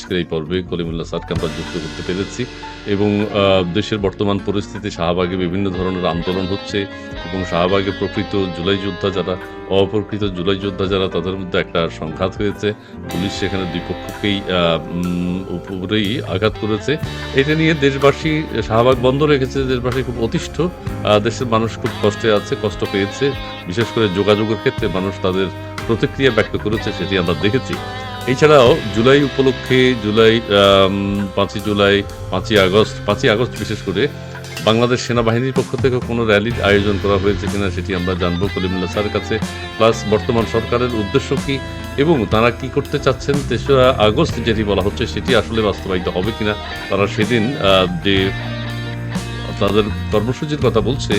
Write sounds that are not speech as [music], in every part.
আজকের এই পর্বে কলিমুল্লাহ স্যারকে আমরা যুক্ত করতে পেরেছি এবং দেশের বর্তমান পরিস্থিতি, শাহবাগে বিভিন্ন ধরনের আন্দোলন হচ্ছে এবং শাহবাগে প্রকৃত জুলাই যোদ্ধা যারা, অপ্রকৃত জুলাই যোদ্ধা যারা, তাদের মধ্যে একটা সংঘাত হয়েছে। পুলিশ সেখানে দুই পক্ষকেই উপরেই আঘাত করেছে। এটা নিয়ে দেশবাসী, শাহবাগ বন্ধ রেখেছে, দেশবাসী খুব অতিষ্ঠ। দেশের মানুষ খুব কষ্টে আছে, কষ্ট পেয়েছে। বিশেষ করে যোগাযোগের ক্ষেত্রে মানুষ তাদের প্রতিক্রিয়া ব্যক্ত করেছে, সেটি আমরা দেখেছি। এছাড়াও জুলাই উপলক্ষে জুলাই পাঁচই জুলাই, পাঁচই আগস্ট পাঁচই আগস্ট বিশেষ করে বাংলাদেশ সেনাবাহিনীর পক্ষ থেকে কোনো র্যালির আয়োজন করা হয়েছে কিনা সেটি আমরা জানব কলিমুল্লাহ স্যারের কাছে। প্লাস বর্তমান সরকারের উদ্দেশ্য কি এবং তারা কি করতে চাচ্ছেন তেসরা আগস্ট যেটি বলা হচ্ছে সেটি আসলে বাস্তবায়িত হবে কিনা? তারা সেদিন যে তাদের কর্মসূচির কথা বলছে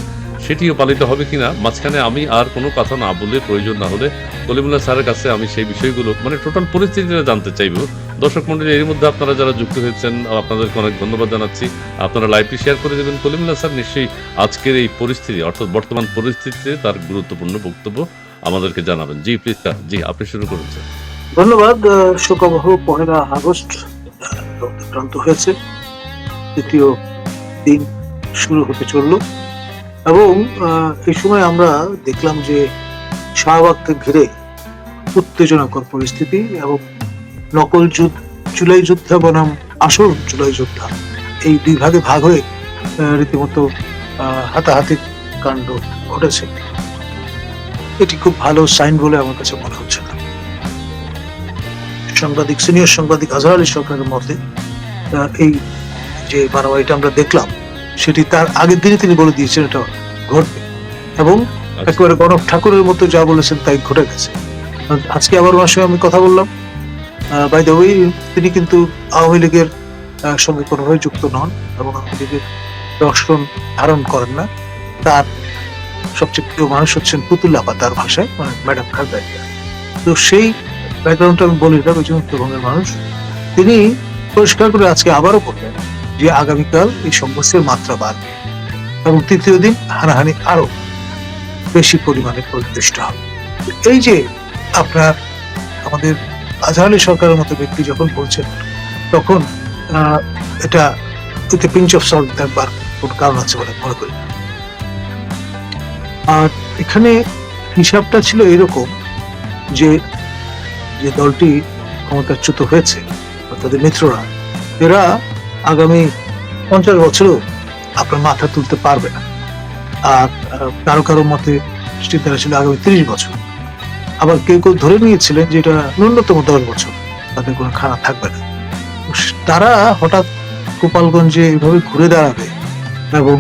সেটিও পালিত হবে কিনা, মাঝখানে আমি আর কোনো কথা না বলে প্রয়োজন না হলে কলিমুল্লাহ স্যারের কাছে আমি সেই বিষয়গুলো মানে টোটাল পরিস্থিতিটা জানতে চাইব। দর্শক মন্ডলী এর মধ্যে আপনারা যারা যুক্ত হয়েছেন, আপনাদেরকে অনেক ধন্যবাদ জানাচ্ছি। আপনারা লাইভটি শেয়ার করে দেবেন। কলিমুল্লাহ স্যার নিশ্চয়ই আজকের এই পরিস্থিতি, অর্থাৎ বর্তমান পরিস্থিতিতে তার গুরুত্বপূর্ণ বক্তব্য আমাদেরকে জানাবেন। জি প্লিজ স্যার জি, আপনি শুরু করুন স্যার ধন্যবাদ। শোকাবহ পহেলা আগস্ট অতিক্রান্ত হয়েছে। দ্বিতীয় দিন শুরু হতে চলল। এবং এই সময় আমরা দেখলাম যে শাহবাগকে ঘিরে উত্তেজনাকর পরিস্থিতি এবং নকল যুদ্ধ, জুলাই যোদ্ধা বনাম আসল জুলাই যোদ্ধা, এই দুই ভাগে ভাগ হয়ে রীতিমতো হাতাহাতি কাণ্ড ঘটেছে। এটি খুব ভালো সাইন বলে আমার কাছে মনে হচ্ছে না। সাংবাদিক, সিনিয়র সাংবাদিক আজহার আলী সরকারের মতে এই যে মারামারিটা আমরা দেখলাম সেটি তার আগের দিনে তিনি বলে দিয়েছেন এটা ঘটবে। এবং একেবারে গণক ঠাকুরের মতো যা বলেছেন তাই ঘটে গেছে। আজকে আবার ওনার সঙ্গে আমি কথা বললাম। বাই দ্য ওয়ে তিনি কিন্তু আওয়ামী লীগের সঙ্গে কোনোভাবে যুক্ত নন এবং আওয়ামী লীগের দর্শন ধারণ করেন না। তার সবচেয়ে প্রিয় মানুষ হচ্ছেন পুতুল্লাপা তার ভাষায় মানে ম্যাডাম খালদাইয়া তো সেই ব্যাকগ্রাউন্ডটা আমি বলি যে উত্তরবঙ্গের মানুষ। তিনি পরিষ্কার করে আজকে আবারও বললেন যে আগামীকাল এই সংঘর্ষের মাত্রা বাড়বে এবং তৃতীয় দিন হানাহানি আরও বেশি পরিমাণে পরিদৃষ্ট হবে। এই যে আপনার আমাদের আজহার আলী সরকারের মতো ব্যক্তি যখন বলছেন, তখন এটা, এতে পিঞ্চ অফ সল্ট দেখবার কোন কারণ আছে বলে মনে করি। আর এখানে হিসাবটা ছিল এরকম যে যে দলটি ক্ষমতাচ্যুত হয়েছে তাদের মিত্ররা, এরা আগামী পঞ্চাশ বছরও আপনার মাথা তুলতে পারবে না। আর কারও কারও মতে চিন্তা ছিল আগামী তিরিশ বছর। আবার কেউ কেউ ধরে নিয়েছিলেন যে এটা ন্যূনতম দশ বছর। তাদের কোনো খানা থাকবে না। তারা হঠাৎ গোপালগঞ্জে এইভাবে ঘুরে দাঁড়াবে এবং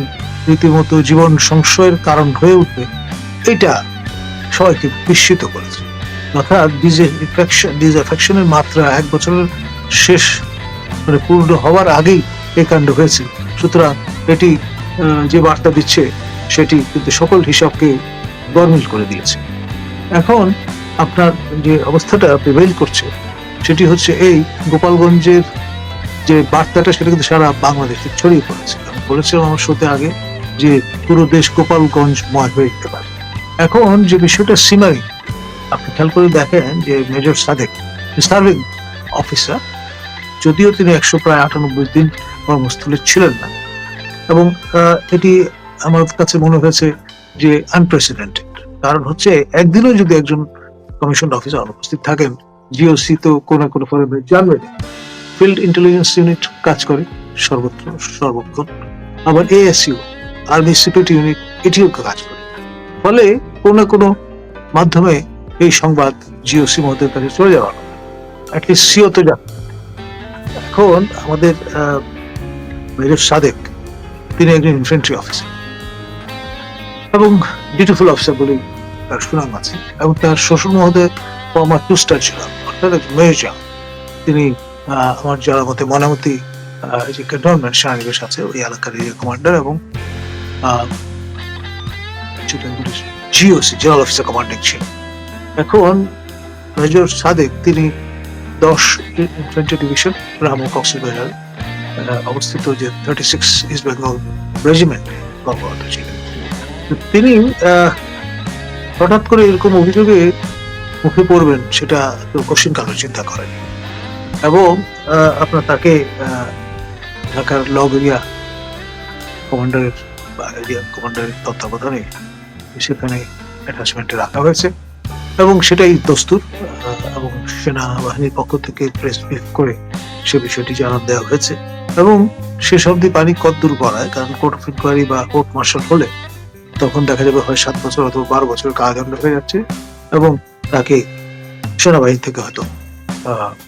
রীতিমতো জীবন সংশয়ের কারণ হয়ে উঠবে, এটা সবাইকে বিস্মিত করেছে। অর্থাৎ ডিজএফেকশন ডিজএফেকশনের মাত্রা এক বছরের শেষ মানে পূর্ণ হওয়ার আগেই এই কাণ্ড হয়েছে। সুতরাং এটি যে বার্তা দিচ্ছে, সেটি কিন্তু সকল হিসাবকে গরমিল করে দিয়েছে। এখন আপনার যে অবস্থাটা প্রিভেল করছে, সেটি হচ্ছে এই গোপালগঞ্জের যে বার্তাটা, সেটা কিন্তু সারা বাংলাদেশে ছড়িয়ে পড়েছে। আমি বলেছিলাম আমার শোতে আগে যে পুরো দেশ গোপালগঞ্জময় হয়ে যেতে পারে। এখন যে বিষয়টা সীমারি আপনি খেয়াল করে দেখেন যে মেজর সাদেক, সার্ভিং অফিসার যদিও তিনি একশো প্রায় আটানব্বই দিন কর্মস্থলে ছিলেন না। এবং এটি আমার কাছে মনে হয়েছে যে আনপ্রেসিডেন্টেড কারণ হচ্ছে, একদিনও যদি একজন কমিশন অফিসার অনুপস্থিত থাকেন জিওসি তো কোনো কোনো ফর্মে জানবে না ফিল্ড ইন্টেলিজেন্স ইউনিট কাজ করে, সর্বত্র, সর্বক্ষণ। আবার এএসইউ আর্মি সিকিউরিটি ইউনিট এটিও কাজ করে। ফলে কোনো কোনো মাধ্যমে এই সংবাদ জিওসি মহোদয়ের কাছে চলে যাওয়ার অ্যাটলিস্ট সিও তো যান এখন আমাদের মেজর সাদেক, তিনি একজন ইনফেন্ট্রি অফিসার এবং ডিউটিফুল অফিসার বলেই তার সুনাম আছে এবং তার শ্বশুর মহোদয় ফর্মার টু স্টার ছিল অর্থাৎ একজন মেজর তিনি আমার যারা মতে মনামতি যে ক্যান্টনমেন্ট সেনানিবেশ আছে, ওই এলাকার এরিয়া কমান্ডার এবং জিওসি জেনারেল অফিসার কমান্ডিং ছিল এখন মেজর সাদেক, তিনি দশ ইনফেন্ট্রি ডিভিশন রামো কক্সবাজার অবস্থিত যে thirty six east Bengal regiment কর্মরত ছিলেন তিনি হঠাৎ করে এরকম অভিযোগে মুখে পড়বেন সেটা কোশ্চিন কালো চিন্তা করেন। এবং আপনার তাকে ঢাকার লব এরিয়া কমান্ডারের বা এরিয়া কমান্ডারের তত্ত্বাবধানে সেখানে অ্যাটাচমেন্টে রাখা হয়েছে। এবং সেটাই দস্তুর এবং সেনাবাহিনীর পক্ষ থেকে প্রেস ব্রিফ করে সে বিষয়টি জানান দেওয়া হয়েছে। এবং শেষ অবধি পানি কদ্দূর গড়ায়? কারণ কোর্ট অফ ইনকোয়ারি বা কোর্ট মার্শাল হলে তখন দেখা যাবে হয় সাত বছর অথবা বারো বছর কারাদণ্ড হয়ে যাচ্ছে এবং তাকে সেনাবাহিনী থেকে হয়তো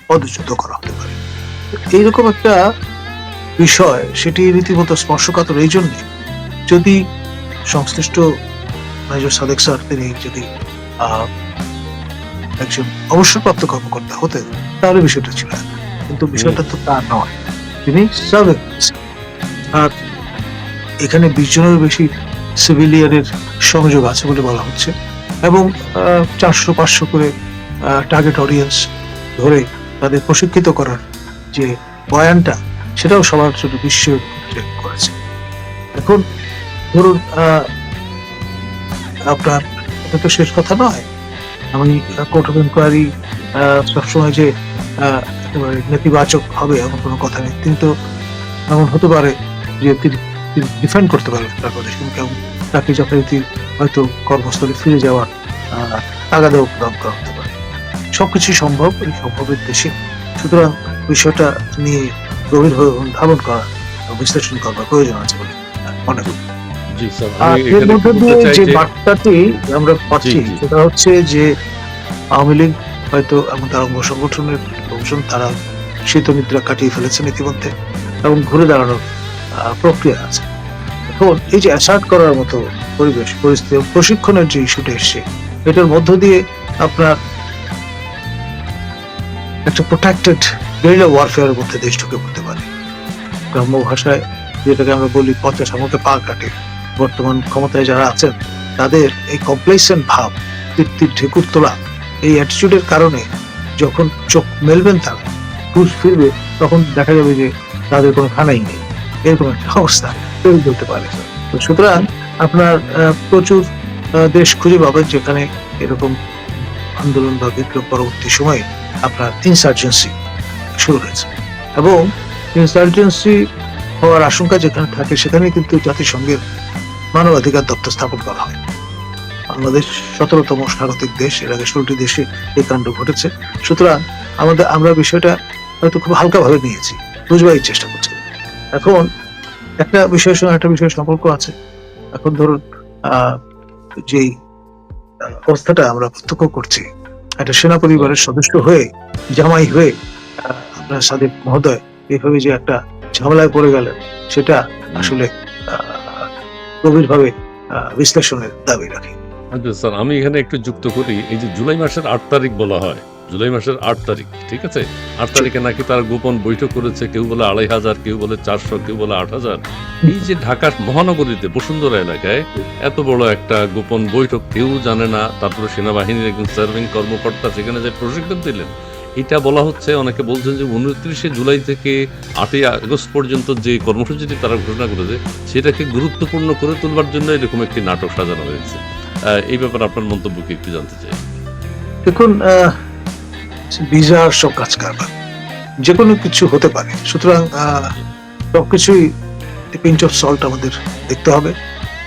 পদচ্যুত করা হতে পারে। এইরকম একটা বিষয়, সেটি রীতিমতো স্পর্শকাতর। এই জন্যে যদি সংশ্লিষ্ট মেজর সাদেক স্যার, তিনি যদি একজন অবসরপ্রাপ্ত কর্মকর্তা হতেন তাহলে বিষয়টা ছিল কিন্তু বিষয়টা তো তা নয়। তিনি আর এখানে বিশ জনের বেশি সিভিলিয়ানের সংযোগ আছে বলে বলা হচ্ছে। এবং চারশো পাঁচশো করে টার্গেট অডিয়েন্স ধরে তাদের প্রশিক্ষিত করার যে বয়ানটা, সেটাও সবার জন্য বিশ্ব করেছে। এখন ধরুন আপনার, এটা তো শেষ কথা নয়। আমি কোর্ট অফ ইনকোয়ারি সবসময় যে নেতিবাচক হবে এমন কোনো কথা নেই। তিনি তো এমন হতে পারে যে তিনি ডিফেন্ড করতে পারবেন তার কিন্তু কেমন? তাকে যথারীতি হয়তো কর্মস্থলে ফিরে যাওয়ার আহ, তাগাদাও প্রদান করা হতে পারে। সব কিছুই সম্ভব এই সম্ভবের দেশে। সুতরাং বিষয়টা নিয়ে গভীরভাবে ধারণ করা বিশ্লেষণ করবার প্রয়োজন আছে বলে মনে করি। জি স্যার আর এর মধ্যে দিয়ে যে বার্তাটি আমরা পাচ্ছি। সেটা হচ্ছে যে আওয়ামী লীগ হয়তো অঙ্গ সংগঠনের লোকজন তারা কাটিয়ে ফেলেছেন ইতিমধ্যে এবং ঘুরে দাঁড়ানোর প্রক্রিয়া আছে। এখন এই যে অ্যাসার্ট করার মতো পরিবেশ পরিস্থিতি প্রশিক্ষণের যে ইস্যুটা এসছে এটার মধ্য দিয়ে আপনার একটা প্রোটেক্টেড গেরিলা ওয়ারফেয়ারের মধ্যে দেশ ঢুকে পড়তে পারে। গ্রাম্য ভাষায় যেটাকে আমরা বলি পচা সামুকে পা কাটে। বর্তমান ক্ষমতায় যারা আছেন, তাদের এই কমপ্লেসেন্ট ভাব, তৃপ্তির ঢেকুর তোলা, এই অ্যাটিটিউডের কারণে যখন চোখ মেলবেন তারা হুশ ফিরবে, তখন দেখা যাবে যে তাদের কোনো খানাই নেই। এরকম একটা অবস্থা তৈরি হতে পারে। তো সুতরাং আপনার প্রচুর দেশ খুঁজে পাবেন যেখানে এরকম আন্দোলন বা বিপ্লব পরবর্তী সময়ে আপনার ইনসার্জেন্সি শুরু হয়েছে। এবং ইনসার্জেন্সি হওয়ার আশঙ্কা যেখানে থাকে সেখানে কিন্তু জাতিসংঘের মানবাধিকার দপ্তর স্থাপন করা হয়। বাংলাদেশ সতেরোতম স্বাগতিক দেশ, এর আগে ষোলোটি দেশে এই কাণ্ড ঘটেছে। সুতরাং আমাদের, আমরা বিষয়টা হয়তো খুব হালকাভাবে নিয়েছি বুঝবার চেষ্টা করছি। এখন একটা বিষয়ের সঙ্গে একটা বিষয়ের সম্পর্ক আছে। এখন ধরুন যেই অবস্থাটা আমরা প্রত্যক্ষ করছি, একটা সেনা পরিবারের সদস্য হয়ে, জামাই হয়ে আপনার সাদেক মহোদয় এইভাবে যে একটা ঝামেলায় পড়ে গেলেন, সেটা আসলে গভীরভাবে বিশ্লেষণের দাবি রাখে। আচ্ছা স্যার, আমি এখানে একটু যুক্ত করি। এই যে জুলাই মাসের আট তারিখ বলা হয়, জুলাই মাসের আট তারিখ, ঠিক আছে? আট তারিখে নাকি তারা গোপন বৈঠক করেছে, কেউ বলে আড়াই হাজার, কেউ বলে চারশো, কেউ বলে আট হাজার। এই যে ঢাকার মহানগরীতে, বসুন্ধরা এলাকায় এত বড় একটা গোপন বৈঠক, কেউ জানে না। তারপরে সেনাবাহিনীর একজন সার্ভিং কর্মকর্তা সেখানে যে প্রশিক্ষণ দিলেন এটা বলা হচ্ছে অনেকে বলছেন যে উনত্রিশে জুলাই থেকে আটই আগস্ট পর্যন্ত যে কর্মসূচিটি তারা ঘোষণা করেছে সেটাকে গুরুত্বপূর্ণ করে তোলবার জন্য এরকম একটি নাটক সাজানো হয়েছে। এই ব্যাপারে আপনার মন্তব্য কি একটু জানতে চাই। দেখুন বিজার সব কাজ কারবার যে কোনো কিছু হতে পারে। সুতরাং আহ, সবকিছুই পিঞ্চ অফ সল্ট আমাদের দেখতে হবে।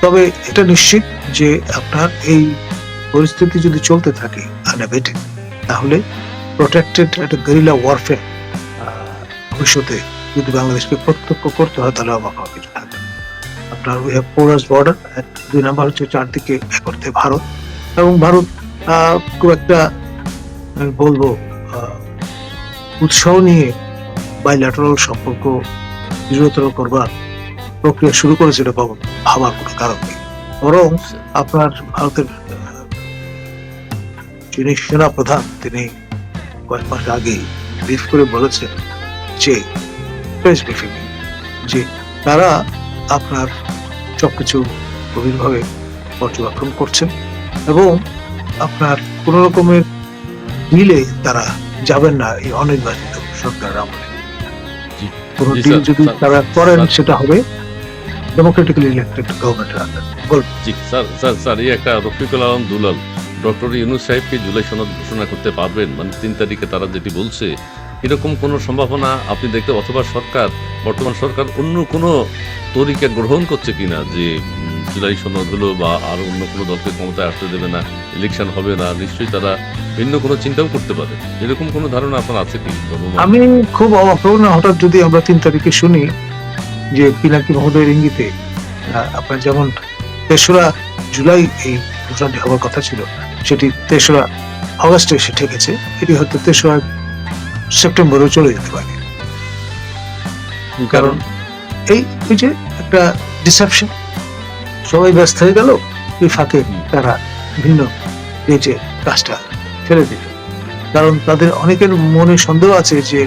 তবে এটা নিশ্চিত যে আপনার এই পরিস্থিতি যদি চলতে থাকে আনএভেটেড তাহলে প্রোটেক্টেড একটা গেরিলা ওয়ারফেয়ার ভবিষ্যতে যদি বাংলাদেশকে প্রত্যক্ষ করতে হয়, তাহলে অবাক হওয়ার কিছু থাকবে আপনার উই হ্যাভ পোরাস বর্ডার দুই নাম্বার হচ্ছে চারদিকে এক অর্থে ভারত। এবং ভারত খুব একটা, আমি বলব উৎসাহ নিয়ে বাইল্যাটারাল সম্পর্ক দৃঢ়তর করবার প্রক্রিয়া শুরু করেছে এটা ভাব- ভাবার কোনো কারণ নেই। বরং আপনার ভারতের যিনি সেনা প্রধান তিনি কয়েক মাস আগে ব্রিফ করে বলেছেন যে প্রেস ব্রিফিং যে তারা আপনার সবকিছু গভীরভাবে পর্যবেক্ষণ করছেন এবং আপনার কোন রকমের ডিলে তারা যাবেন না এই অনির্বাচিত সরকার আমলে। কোন ডিল যদি তারা করেন। সেটা হবে ডেমোক্রেটিক্যালি ইলেক্টেড গভর্নমেন্টের under ji sir sir sir এই একটা রফিকুল আলম দুলাল। ডক্টর ইউনুস সাহেবকে জুলাই সনদ ঘোষণা করতে পারবেন মানে তিন তারিখে তারা যেটি বলছে, এরকম কোনো সম্ভাবনা আপনি দেখতে, অথবা সরকার, বর্তমান সরকার অন্য কোনো তরিকা গ্রহণ করছে কিনা যে জুলাই সনদ হলো বা আর অন্য কোনো দলকে ক্ষমতায় আসতে দেবে না ইলেকশন হবে না, নিশ্চয়ই তারা ভিন্ন কোনো চিন্তাও করতে পারে। এরকম কোনো ধারণা আপনার আছে কি? আমি খুব অবাক না, হঠাৎ যদি আমরা তিন তারিখে শুনি যে পিনাকি মহোদয়ের ইঙ্গিতে আপনার যেমন তেসরা জুলাই এই ঘটনাটি হওয়ার কথা ছিল। সেটি তেসরা আগস্টে এসে ঠেকেছে। এটি হয়তো তেসরা সেপ্টেম্বরেও চলে যেতে পারে। কারণ এই ওই যে একটা ডিসেপশন সবাই ব্যস্ত হয়ে গেল, এই ফাঁকে তারা ভিন্ন বেঁচে কাজটা ছেড়ে দিল। কারণ তাদের অনেকের মনে সন্দেহ আছে যে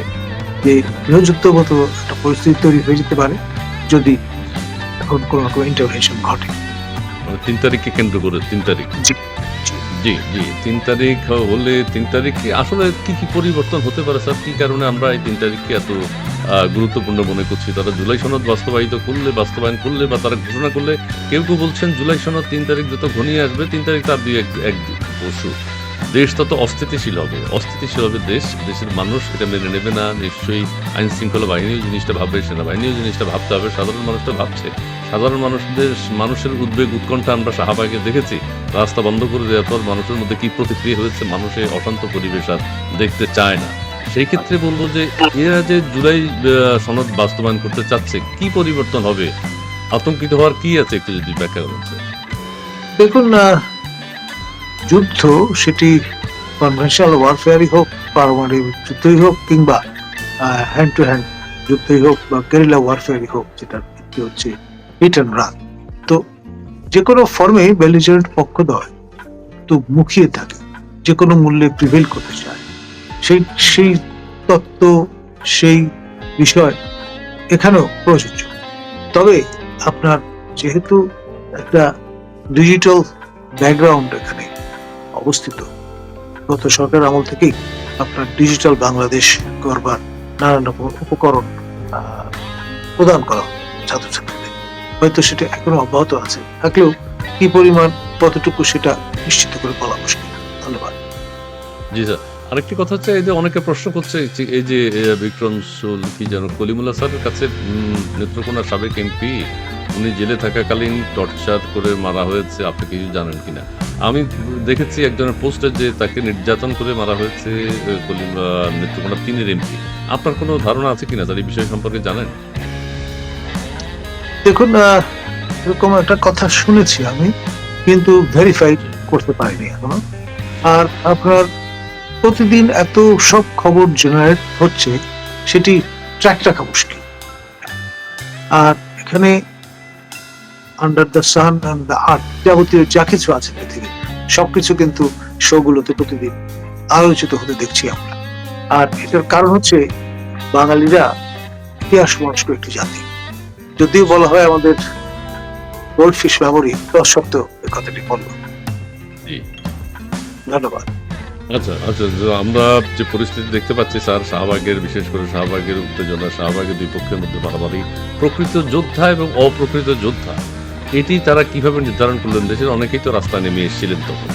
যে গৃহযুদ্ধগত একটা পরিস্থিতি তৈরি হয়ে যেতে পারে যদি এখন কোনো রকম ইন্টারভেনশন ঘটে। তিন তারিখকে কেন্দ্র করে তিন তারিখ। জি, জি তিন তারিখ হলে তিন তারিখ আসলে কি কি পরিবর্তন হতে পারে স্যার? কি কারণে আমরা এই তিন তারিখকে এত গুরুত্বপূর্ণ মনে করছি? তারা জুলাই সনদ বাস্তবায়িত করলে বাস্তবায়ন করলে বা তারা ঘোষণা করলে কেউ কেউ বলছেন জুলাই সনদ তিন তারিখ যত ঘনিয়ে আসবে তিন তারিখ তার দুই এক এক পরশু দেশ তত অস্থিতিশীল হবে। অস্থিতিশীল হবে দেশ, দেশের মানুষ, এটা মেনে নেবে না, নিশ্চয়ই আইন শৃঙ্খলা বাহিনীও জিনিসটা ভাববে সেনাবাহিনীও জিনিসটা ভাবতে হবে, সাধারণ মানুষটা ভাবছে। সাধারণ মানুষদের, মানুষের উদ্বেগ, উৎকণ্ঠা আমরা শাহবাগে দেখেছি। রাস্তা বন্ধ করে দেওয়ার পর মানুষের মধ্যে কি প্রতিক্রিয়া হয়েছে মানুষের অশান্ত পরিবেশ আর দেখতে চায় না। সেই ক্ষেত্রে বলব যে, এরা যে জুলাই সনদ বাস্তবায়ন করতে চাচ্ছে, কি পরিবর্তন হবে? আতঙ্কিত হওয়ার কি আছে একটু যদি ব্যাখ্যা করুন দেখুন যুদ্ধ, সেটি কনভেনশনাল ওয়ারফেয়ারই হোক, পারমাণবিক যুদ্ধই হোক, কিংবা হ্যান্ড টু হ্যান্ড যুদ্ধই হোক, বা গেরিলা ওয়ারফেয়ারই হোক যেটার ভিত্তি হচ্ছে হিট অ্যান্ড রান তো যে কোনো ফর্মে বেলিজারেন্ট পক্ষদ্বয় তো মুখিয়ে থাকে যে কোনো মূল্যে প্রিভেল করতে চায়। সেই সেই তত্ত্ব, সেই বিষয় এখানেও প্রযোজ্য। তবে আপনার যেহেতু একটা ডিজিটাল ব্যাকগ্রাউন্ড এখানে অবস্থিত। গত সরকার আমল থেকেই আপনার ডিজিটাল বাংলাদেশ করবার নানান রকম উপকরণ প্রদান করা ছাত্রছাত্রীদের। হয়তো সেটা এখনও অব্যাহত আছে। থাকলেও কি পরিমাণ, কতটুকু সেটা নিশ্চিত করে বলা মুশকিল। ধন্যবাদ। জি স্যার। আরেকটি কথা হচ্ছে, এই যে অনেকে প্রশ্ন করছে এই যে বিক্রম সুল, কি যেন কলিমুল্লাহ স্যারের কাছে নেত্রকোনার সাবেক এমপি উনি জেলে থাকাকালীন টর্চার করে মারা হয়েছে আপনি কিছু জানেন কিনা? আমি দেখেছি একজনের পোস্টে যে তাকে নির্যাতন করে মারা হয়েছে আহ, তিনের এমপি। আপনার কোনো ধারণা আছে কিনা? স্যার এই বিষয় সম্পর্কে জানেন? দেখুন এরকম একটা কথা শুনেছি আমি কিন্তু ভেরিফাই করতে পারিনি এখনও। আর আপনার প্রতিদিন এত সব খবর জেনারেট হচ্ছে সেটি ট্র্যাক রাখা মুশকিল। আর এখানে under the sun and the art যাবতীয় যা কিছু আছে পৃথিবী সবকিছু কিন্তু শোগুলোতে প্রতিদিন আলোচিত হতে দেখছি আমরা। আর এটার কারণ হচ্ছে বাঙালিরা ইতিহাস মনস্ক একটি জাতি। যদিও বলা হয় আমাদের গোল্ড ফিশ মেমোরি সত্ত্বেও এই কথাটি বলল। ধন্যবাদ। আচ্ছা আচ্ছা আমরা যে পরিস্থিতি দেখতে পাচ্ছি স্যার শাহবাগের বিশেষ করে শাহবাগের উত্তেজনা শাহবাগের দুই পক্ষের মধ্যে মারামারি প্রকৃত যোদ্ধা এবং অপ্রকৃত যোদ্ধা। এটি তারা কীভাবে নির্ধারণ করলেন? দেশের অনেকেই তো রাস্তায় নেমে এসেছিলেন তখন।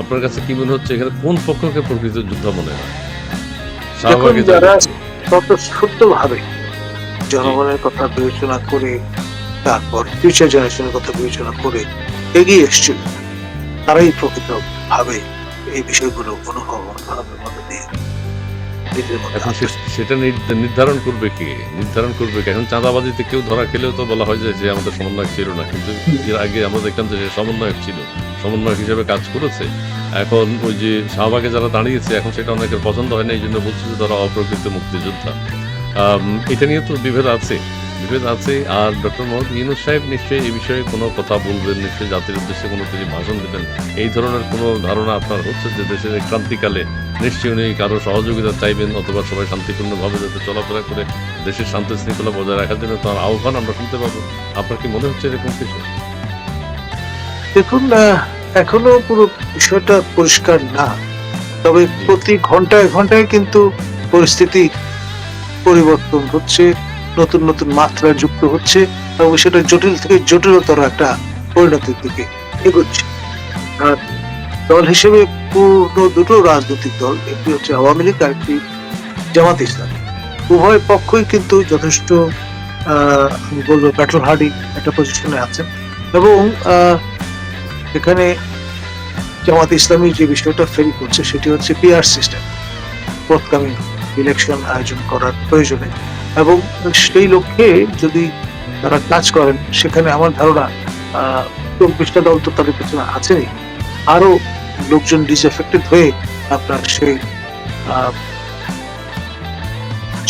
আপনার কাছে কি মনে হচ্ছে এখানে কোন পক্ষকে প্রকৃত যোদ্ধা মনে হয়? শাহবাগে দেখুন, যারা যারা তত ভাবে জনগণের কথা বিবেচনা করে তারপর ফিউচার জেনারেশনের কথা বিবেচনা করে এগিয়ে এসেছিল তারাই প্রকৃত ভাবে এই বিষয়গুলো অনুভব অনুভবের মধ্যে দিয়ে। সেটা নির্ধারণ করবে কে? নির্ধারণ করবে কে? এখন চাঁদাবাজিতে কেউ ধরা খেলেও তো বলা হয় যে আমাদের সমন্বয়ক ছিল না। কিন্তু এর আগে আমরা দেখলাম যে সমন্বয়ক ছিল। সমন্বয়ক হিসেবে কাজ করেছে। এখন ওই যে শাহবাগে যারা দাঁড়িয়েছে, এখন সেটা অনেকের পছন্দ হয় না। এই জন্য বলছে যে তারা অপ্রকৃত মুক্তিযোদ্ধা। এটা নিয়ে তো বিভেদ আছে। বিভেদ আছে, আর ডক্টর মোহাম্মদ ইউনুস সাহেব নিশ্চয়ই এই বিষয়ে কোনো কথা বলবেন, নিশ্চয়ই জাতির উদ্দেশ্যে কোনো তিনি ভাষণ দেবেন। এই ধরনের কোনো ধারণা আপনার হচ্ছে যে দেশের ক্রান্তিকালে নিশ্চয়ই উনি কারও সহযোগিতা চাইবেন অথবা সবাই শান্তিপূর্ণভাবে যাতে চলাফেরা করে দেশের শান্তি শৃঙ্খলা বজায় রাখার জন্য তার আহ্বান আমরা শুনতে পাবো। আপনার কি মনে হচ্ছে এরকম কিছু? দেখুন এখনও পুরো বিষয়টা পরিষ্কার না। তবে প্রতি ঘন্টায় ঘন্টায় কিন্তু পরিস্থিতি পরিবর্তন হচ্ছে, নতুন নতুন মাত্রা যুক্ত হচ্ছে এবং সেটা জটিল থেকে জটিলতর একটা পরিণতির দিকে এগোচ্ছে। আর দল হিসেবে পূর্ণ দুটো রাজনৈতিক দল, একটি হচ্ছে আওয়ামী লীগ আর একটি জামাত ইসলামী। উভয় পক্ষই কিন্তু যথেষ্ট আমি বলব ব্যাটল হার্ডি একটা পজিশনে আছেন। এবং এখানে জামাত ইসলামী যে বিষয়টা ফেল করছে সেটি হচ্ছে পিআর সিস্টেম ফোর্থকামিং ইলেকশন আয়োজন করার প্রয়োজনে। এবং সেই লক্ষ্যে যদি তারা কাজ করেন সেখানে আমার ধারণা চব্বিশটা দল তো তাদের পেছনে আছেই আরও লোকজন ডিসএফেক্টেড হয়ে আপনার সেই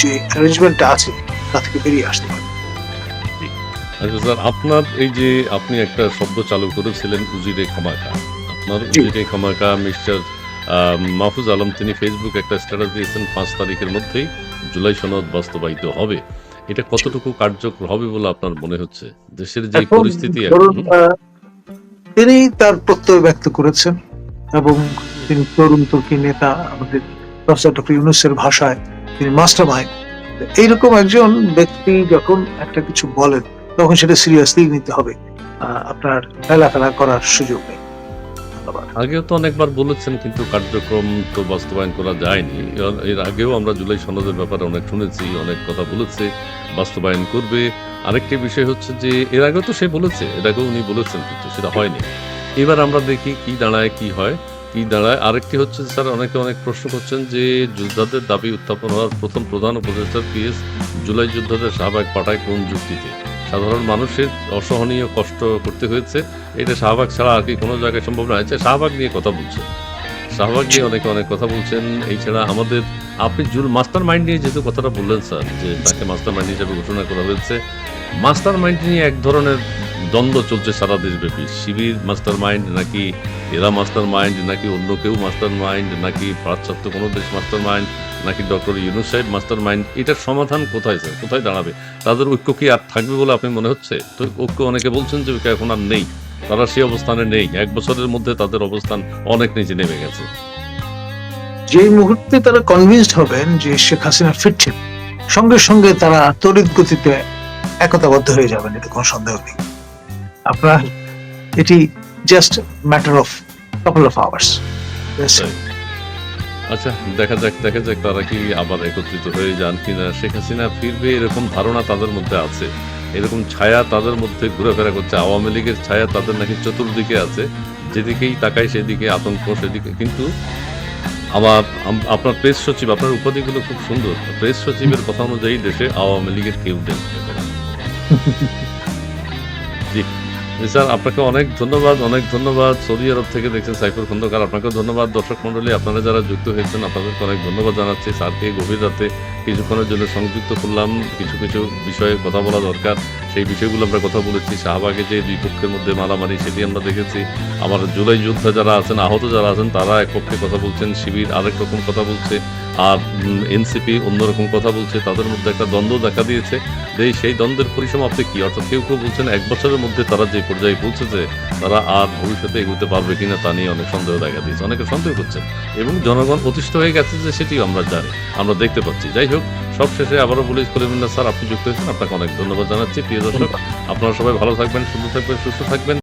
যে অ্যারেঞ্জমেন্টটা আছে তা থেকে বেরিয়ে আসতে পারে। আচ্ছা স্যার আপনার এই যে আপনি একটা শব্দ চালু করেছিলেন উজিরে খামাকা আপনার উজিরে খামাকা মিস্টার মাহফুজ আলম তিনি ফেসবুক একটা স্ট্যাটাস দিয়েছেন পাঁচ তারিখের মধ্যেই জুলাই সনদ বাস্তবায়িত হবে। এটা কতটুকু কার্যকর হবে বলে আপনার মনে হচ্ছে? দেশের যে পরিস্থিতি তিনি তার প্রত্যয় ব্যক্ত করেছেন এবং তিনি তরুণ তুর্কি নেতা আমাদের প্রফেসর ডক্টর ইউনুসের ভাষায় তিনি মাস্টার মাইন্ড এইরকম একজন ব্যক্তি যখন একটা কিছু বলেন তখন সেটা সিরিয়াসলি নিতে হবে। আপনার ফেলাফেলা করার সুযোগ নেই। ধন্যবাদ। আগেও তো অনেকবার বলেছেন, কিন্তু কার্যক্রম তো বাস্তবায়ন করা যায়নি। এর- আগেও আমরা জুলাই সনদের ব্যাপারে অনেক শুনেছি, অনেক কথা বলেছে, বাস্তবায়ন করবে। আরেকটি বিষয় হচ্ছে যে, এর আগেও তো সে বলেছে, এর আগেও উনি বলেছেন, কিন্তু সেটা হয়নি। এবার আমরা দেখি কি দাঁড়ায়, কি হয়, কি দাঁড়ায়। আরেকটি হচ্ছে স্যার, অনেকে অনেক প্রশ্ন করছেন যে, যোদ্ধাদের দাবি উত্থাপন হওয়ার প্রথম প্রধান উপদেষ্টা পিএস জুলাই যোদ্ধাদের শাহবাগ পাঠায় কোন যুক্তিতে? সাধারণ মানুষের অসহনীয় কষ্ট করতে হয়েছে। এটা শাহবাগ ছাড়া আর কি কোনো জায়গায় সম্ভব না। হয়েছে শাহবাগ নিয়ে কথা বলছেন শাহবাগ নিয়ে অনেকে অনেক কথা বলছেন। এই ছাড়া আমাদের আপনি জুল মাস্টার মাইন্ড নিয়ে যেহেতু কথাটা বললেন, স্যার, যে তাকে মাস্টার মাইন্ড হিসেবে ঘোষণা করা হয়েছে মাস্টার মাইন্ড নিয়ে এক ধরনের দ্বন্দ্ব চলছে সারা দেশব্যাপী। শিবির মাস্টার মাইন্ড নাকি এরা মাস্টার মাইন্ড নাকি অন্য কেউ মাস্টার মাইন্ড নাকি পাশ্চাত্য কোনো দেশ মাস্টার মাইন্ড নাকি ডক্টর ইউনুস সাহেব মাস্টার মাইন্ড এটার সমাধান কোথায় স্যার? কোথায় দাঁড়াবে? তাদের ঐক্য কি আর থাকবে বলে আপনি মনে হচ্ছে? তো ঐক্য অনেকে বলছেন যে এখন আর নেই। তারা সেই অবস্থানে নেই। এক বছরের মধ্যে তাদের অবস্থান অনেক নিচে নেমে গেছে। যে মুহূর্তে তারা কনভিন্সড হবেন যে শেখ হাসিনা ফিরছেন সঙ্গে সঙ্গে তারা তড়িৎ গতিতে একতাবদ্ধ হয়ে যাবেন এতে কোনো সন্দেহ নেই। আপনার এটি just matter of couple of hours. আচ্ছা দেখা যাক দেখা যাক তারা কি আবার একত্রিত হয়ে যান কিনা। শেখ হাসিনা ফিরবে এরকম ধারণা তাদের মধ্যে আছে। এরকম ছায়া তাদের মধ্যে ঘোরাফেরা করছে। আওয়ামী লীগের ছায়া তাদের নাকি চতুর্দিকে আছে। যেদিকেই তাকায় সেদিকে আতঙ্ক সেদিকে কিন্তু আমার আপনার প্রেস সচিব আপনার উপাধিগুলো খুব সুন্দর। প্রেস সচিবের কথা অনুযায়ী দেশে আওয়ামী লীগের কেউ [laughs] জি জি। স্যার, আপনাকে অনেক ধন্যবাদ অনেক ধন্যবাদ। সৌদি আরব থেকে দেখছেন সাইফুল খন্দকার। আপনাকে ধন্যবাদ। দর্শক মন্ডলী আপনারা যারা যুক্ত হয়েছেন, আপনাদেরকে অনেক ধন্যবাদ জানাচ্ছি। স্যারকে গভীর রাতে কিছুক্ষণের জন্য সংযুক্ত করলাম। কিছু কিছু বিষয়ে কথা বলা দরকার। সেই বিষয়গুলো আমরা কথা বলেছি, শাহবাগে যে দুই পক্ষের মধ্যে মারামারি, সেটি আমরা দেখেছি। আমার জুলাই যোদ্ধা যারা আছেন, আহত যারা আছেন, তারা এক পক্ষে কথা বলছেন, শিবির আরেক রকম কথা বলছে, আর এনসিপি অন্যরকম কথা বলছে, তাদের মধ্যে একটা দ্বন্দ্ব দেখা দিয়েছে। যে সেই দ্বন্দ্বের পরিসমাপ্তি কি? অর্থাৎ কেউ কেউ বলছেন এক বছরের মধ্যে তারা যে পর্যায়ে পৌঁছেছে, তারা আর ভবিষ্যতে এগোতে পারবে কিনা তা নিয়ে অনেক সন্দেহ দেখা দিয়েছে। অনেকে সন্দেহ করছে এবং জনগণ অতিষ্ঠ হয়ে গেছে যে সেটিও আমরা জানি, আমরা দেখতে পাচ্ছি। যাই হোক সব শেষে আবারও পুলিশ করিমেন স্যার, আপনি যুক্ত হয়েছেন। আপনাকে অনেক ধন্যবাদ জানাচ্ছি। প্রিয় দর্শক, আপনারা সবাই ভালো থাকবেন, সুন্দর থাকবেন, সুস্থ থাকবেন।